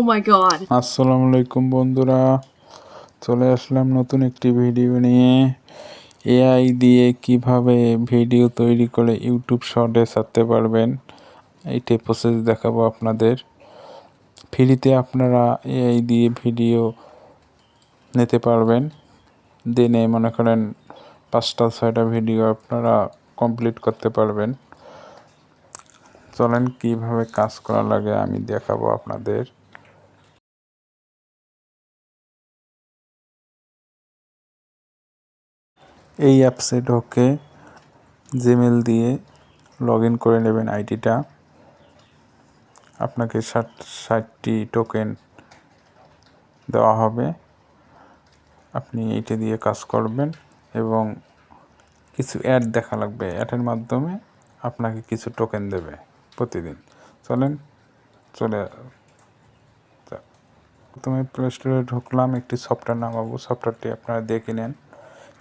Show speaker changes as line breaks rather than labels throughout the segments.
Oh my god.
আসসালামু আলাইকুম বন্ধুরা, চলে আসলাম নতুন একটি ভিডিও নিয়ে। এআই দিয়ে কীভাবে ভিডিও তৈরি করে ইউটিউব শর্টে ছাড়তে পারবেন এইটাই প্রসেস দেখাবো আপনাদের। ফ্রিতে আপনারা এআই দিয়ে ভিডিও নিতে পারবেন। দিনে মনে করেন পাঁচটা, ছয়টা ভিডিও আপনারা কমপ্লিট করতে পারবেন। চলেন কীভাবে কাজ করা লাগে আমি দেখাবো আপনাদের। এই অ্যাপসে ঢোকে জিমেল দিয়ে লগ ইন করে নেবেন আইডিটা। আপনাকে ষাট, ষাটটি টোকেন দেওয়া হবে। আপনি এইটা দিয়ে কাজ করবেন এবং কিছু অ্যাড দেখা লাগবে। অ্যাডের মাধ্যমে আপনাকে কিছু টোকেন দেবে প্রতিদিন। চলেন, চলে প্রথমে প্লে স্টোরে ঢুকলাম, একটি সফটওয়্যার নামাবো। সফটওয়্যারটি আপনারা দেখে নেন।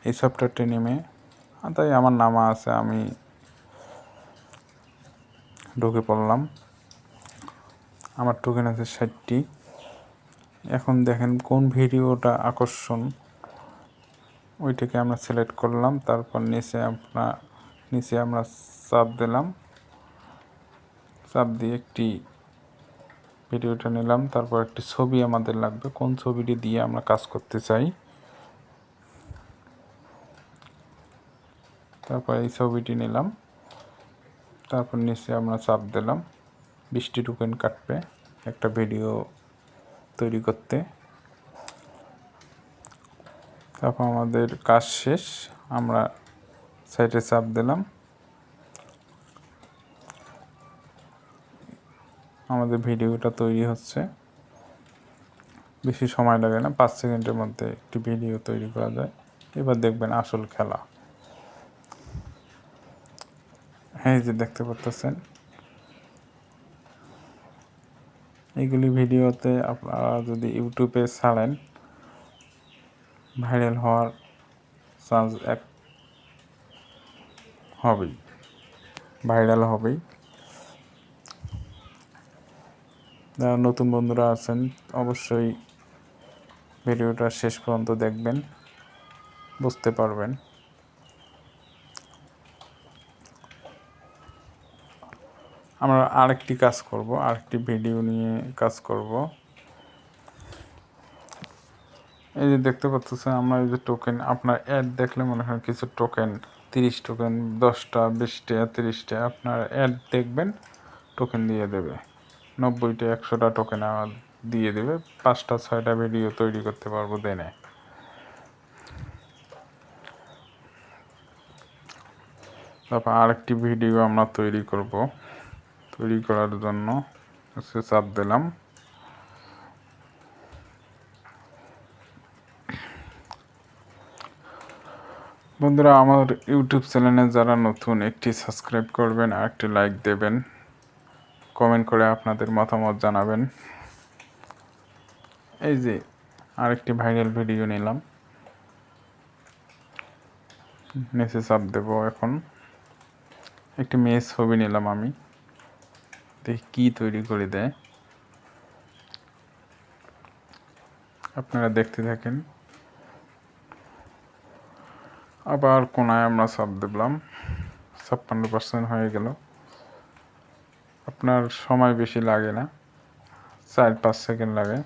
এই সফটওয়্যারটি নেমে তাই আমার নামা আছে, আমি ঢুকে পড়লাম। আমার টোকেন আছে ষাটটি। এখন দেখেন কোন ভিডিওটা আকর্ষণ, ওইটাকে আমরা সিলেক্ট করলাম, তারপর নিচে আপনার নিচে আমরা চাপ দিলাম। চাপ দিয়ে একটি ভিডিওটা নিলাম, তারপর একটি ছবি আমাদের লাগবে। কোন ছবিটি দিয়ে আমরা কাজ করতে চাই? তারপর এই ছবিটি নিলাম। তারপর নিচে আমরা চাপ দিলাম। বৃষ্টি টোকেন কাটবে একটা ভিডিও তৈরি করতে। তারপর আমাদের কাজ শেষ। আমরা সাইডে চাপ দিলাম। আমাদের ভিডিওটা তৈরি হচ্ছে। বেশি সময় লাগে না, পাঁচ সেকেন্ডের মধ্যে একটি ভিডিও তৈরি করা যায়। এবার দেখবেন আসল খেলা। হ্যাঁ যে দেখতে পাচ্ছেন এইগুলি ভিডিওতে আপনারা যদি ইউটিউবে ছাড়েন, ভাইরাল হওয়ার চান্স এক হবেই, ভাইরাল হবেই। যারা নতুন বন্ধুরা আছেন, অবশ্যই ভিডিওটা শেষ পর্যন্ত দেখবেন, বুঝতে পারবেন। আমরা আরেকটি কাজ করব, আরেকটি ভিডিও নিয়ে কাজ করব। এই যে দেখতে পাচ্ছেন, আমরা এই যে টোকেন আপনার অ্যাড দেখলে মনে হয় কিছু টোকেন তিরিশ টোকেন দশটা, বিশটা, তিরিশটা, আপনার অ্যাড দেখবেন টোকেন দিয়ে দেবে। নব্বইটা, একশোটা টোকেন আমার দিয়ে দেবে, পাঁচটা, ছয়টা ভিডিও তৈরি করতে পারব দেনে। তারপর আরেকটি ভিডিও আমরা তৈরি করব। তৈরি করার জন্য হচ্ছে চাপ দিলাম। বন্ধুরা, আমার ইউটিউব চ্যানেলে যারা নতুন, একটি সাবস্ক্রাইব করবেন আর একটি লাইক দেবেন। কমেন্ট করে আপনাদের মতামত জানাবেন। এই যে আরেকটি ভাইরাল ভিডিও নিলাম। নিচে চাপ দেবো এখন। একটি মেয়ে ছবি নিলাম আমি। দেখি কি তৈরি করে দেয়? আপনারা দেখতে থাকেন। আবার কোনায় আমরা চাপ দিলাম। ছাপ্পান্ন পার্সেন্ট হয়ে গেল। আপনার সময় বেশি লাগে না। চার পাঁচ সেকেন্ড লাগে।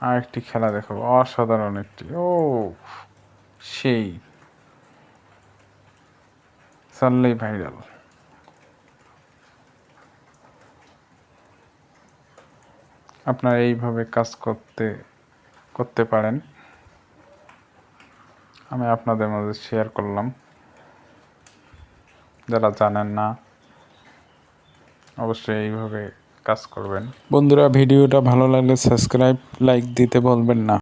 আর একটি খেলা দেখাবো। অসাধারণ একটি। ও সেই চাললেই ভাইরাল। আপনারা এইভাবে কাজ করতে করতে পারেন। আমি আপনাদের মধ্যে শেয়ার করলাম। যারা জানেন না, অবশ্যই এইভাবে কাজ করবেন। বন্ধুরা, ভিডিওটা ভালো লাগলে সাবস্ক্রাইব লাইক দিতে বলবেন না।